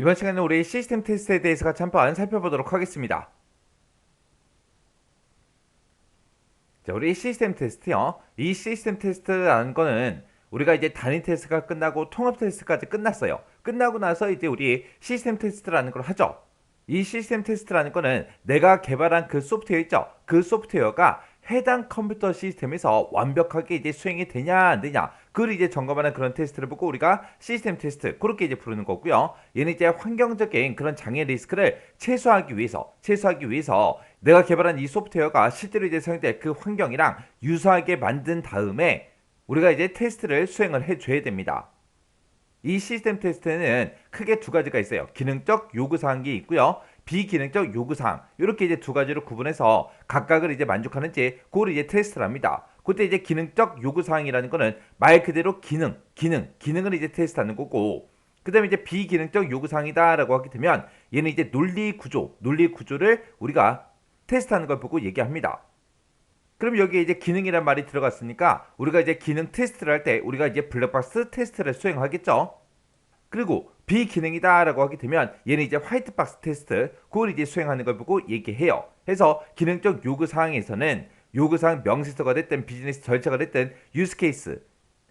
이번 시간에 우리 시스템 테스트에 대해서 같이 한번 살펴보도록 하겠습니다. 자, 우리 시스템 테스트요. 이 시스템 테스트라는 거는 우리가 이제 단위 테스트가 끝나고 통합 테스트까지 끝났어요. 끝나고 나서 이제 우리 시스템 테스트라는 걸 하죠. 이 시스템 테스트라는 거는 내가 개발한 그 소프트웨어 있죠. 그 소프트웨어가 해당 컴퓨터 시스템에서 완벽하게 이제 수행이 되냐 안 되냐 그걸 이제 점검하는 그런 테스트를 보고 우리가 시스템 테스트 그렇게 이제 부르는 거고요. 얘는 이제 환경적인 그런 장애 리스크를 최소화하기 위해서 최소화하기 위해서 내가 개발한 이 소프트웨어가 실제로 이제 사용될 그 환경이랑 유사하게 만든 다음에 우리가 이제 테스트를 수행을 해줘야 됩니다. 이 시스템 테스트는 크게 두 가지가 있어요. 기능적 요구사항이 있고요. 비기능적 요구사항. 이렇게 이제 두 가지로 구분해서 각각을 이제 만족하는지 그걸 이제 테스트를 합니다. 그때 이제 기능적 요구사항이라는 거는 말 그대로 기능, 기능, 기능을 이제 테스트하는 거고 그 다음에 이제 비기능적 요구사항이다라고 하게 되면 얘는 이제 논리 구조, 논리 구조를 우리가 테스트하는 걸 보고 얘기합니다. 그럼 여기에 이제 기능이란 말이 들어갔으니까 우리가 이제 기능 테스트를 할 때 우리가 이제 블랙박스 테스트를 수행하겠죠. 그리고 비기능이다 라고 하게 되면 얘는 이제 화이트박스 테스트 그걸 이제 수행하는 걸 보고 얘기해요. 해서 기능적 요구 사항에서는 요구 사항 명세서가 됐든 비즈니스 절차가 됐든 유스 케이스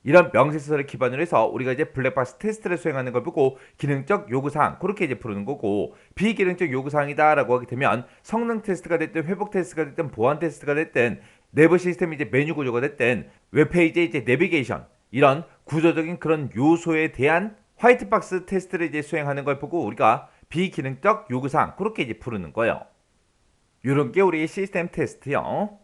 이런 명세서를 기반으로 해서 우리가 이제 블랙박스 테스트를 수행하는 걸 보고 기능적 요구사항 그렇게 이제 부르는 거고 비기능적 요구사항이다 라고 하게 되면 성능 테스트가 됐든 회복 테스트가 됐든 보안 테스트가 됐든 내부 시스템 이제 메뉴 구조가 됐든 웹페이지 이제 내비게이션 이런 구조적인 그런 요소에 대한 화이트박스 테스트를 이제 수행하는 걸 보고 우리가 비기능적 요구사항 그렇게 이제 부르는 거예요. 이런 게 우리 시스템 테스트요.